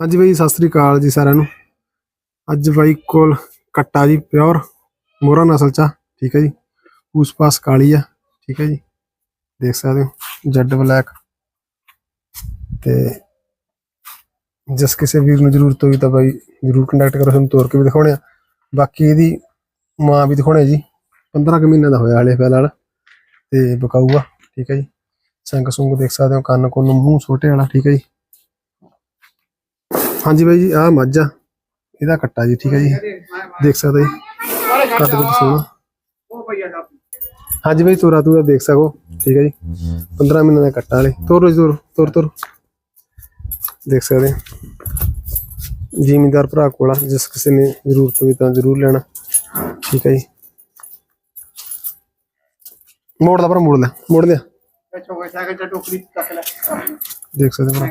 ਹਾਂਜੀ ਬਾਈ, ਸਤਿ ਸ੍ਰੀ ਅਕਾਲ ਜੀ ਸਾਰਿਆਂ ਨੂੰ। ਅੱਜ ਬਾਈ ਕੋਲ ਕੱਟਾ ਜੀ, ਪਿਓਰ ਮੋਹਰਾ ਨਸਲ ਚ, ਠੀਕ ਹੈ ਜੀ। ਉਸ ਪਾਸ ਕਾਲੀ ਆ, ਠੀਕ ਹੈ ਜੀ। ਦੇਖ ਸਕਦੇ ਹੋ, ਜੈਡ ਬਲੈਕ। ਤੇ ਜਿਸ ਕਿਸੇ ਵੀਰ ਨੂੰ ਜ਼ਰੂਰਤ ਹੋਈ ਤਾਂ ਬਾਈ ਜ਼ਰੂਰ ਕੰਟੈਕਟ ਕਰੋ ਤੁਹਾਨੂੰ ਤੋਰ ਕੇ ਵੀ ਦਿਖਾਉਣੇ ਆ। ਬਾਕੀ ਇਹਦੀ ਮਾਂ ਵੀ ਦਿਖਾਉਣੇ ਜੀ। 15 ਕੁ ਮਹੀਨੇ ਦਾ ਹੋਇਆ ਹਲੇ ਫਿਲਹਾਲ। ਤੇ ਬਕਾਊ ਆ, ਠੀਕ ਹੈ ਜੀ। ਸੰਗ ਸੁੰਗ ਦੇਖ ਸਕਦੇ ਹੋ ਕੰਨ ਕੁੰਨ ਮੂੰਹ ਛੋਟੇ ਵਾਲਾ, ਠੀਕ ਹੈ ਜੀ। ਹਾਂਜੀ ਬਾਈ ਜੀ ਆਹ ਮੱਝ ਆ। ਇਹਦਾ ਕੱਟਾ ਜੀ ਠੀਕ ਹੈ ਜੀ। ਦੇਖ ਸਕਦੇ ਜੀ। ਕੱਟ ਕੁੱਟ ਸੋਹਣਾ ਹਾਂਜੀ ਬਾਈ ਤੋਰਾ ਤੂਰਾ ਦੇਖ ਸਕੋ ਠੀਕ ਹੈ ਜੀ। 15 ਮਹੀਨੇ ਦਾ ਕੱਟਾ ਵਾਲੇ ਤੋਰੋ ਤੋਰ ਤੋਰ ਤੋਰ। ਦੇਖ ਸਕਦੇ ਜ਼ਿਮੀਂਦਾਰ ਭਰਾ ਕੋਲ ਆ ਜਿਸ ਕਿਸੇ ਨੇ ਜ਼ਰੂਰਤ ਹੋਈ ਤਾਂ ਜ਼ਰੂਰ ਲੈਣਾ। ਠੀਕ ਹੈ ਜੀ। ਮੋੜ ਦਾ ਪਰ ਮੋੜ ਲਿਆ ਮੋੜ ਲਿਆ। ਦੇਖ ਸਕਦੇ ਭਰਾ।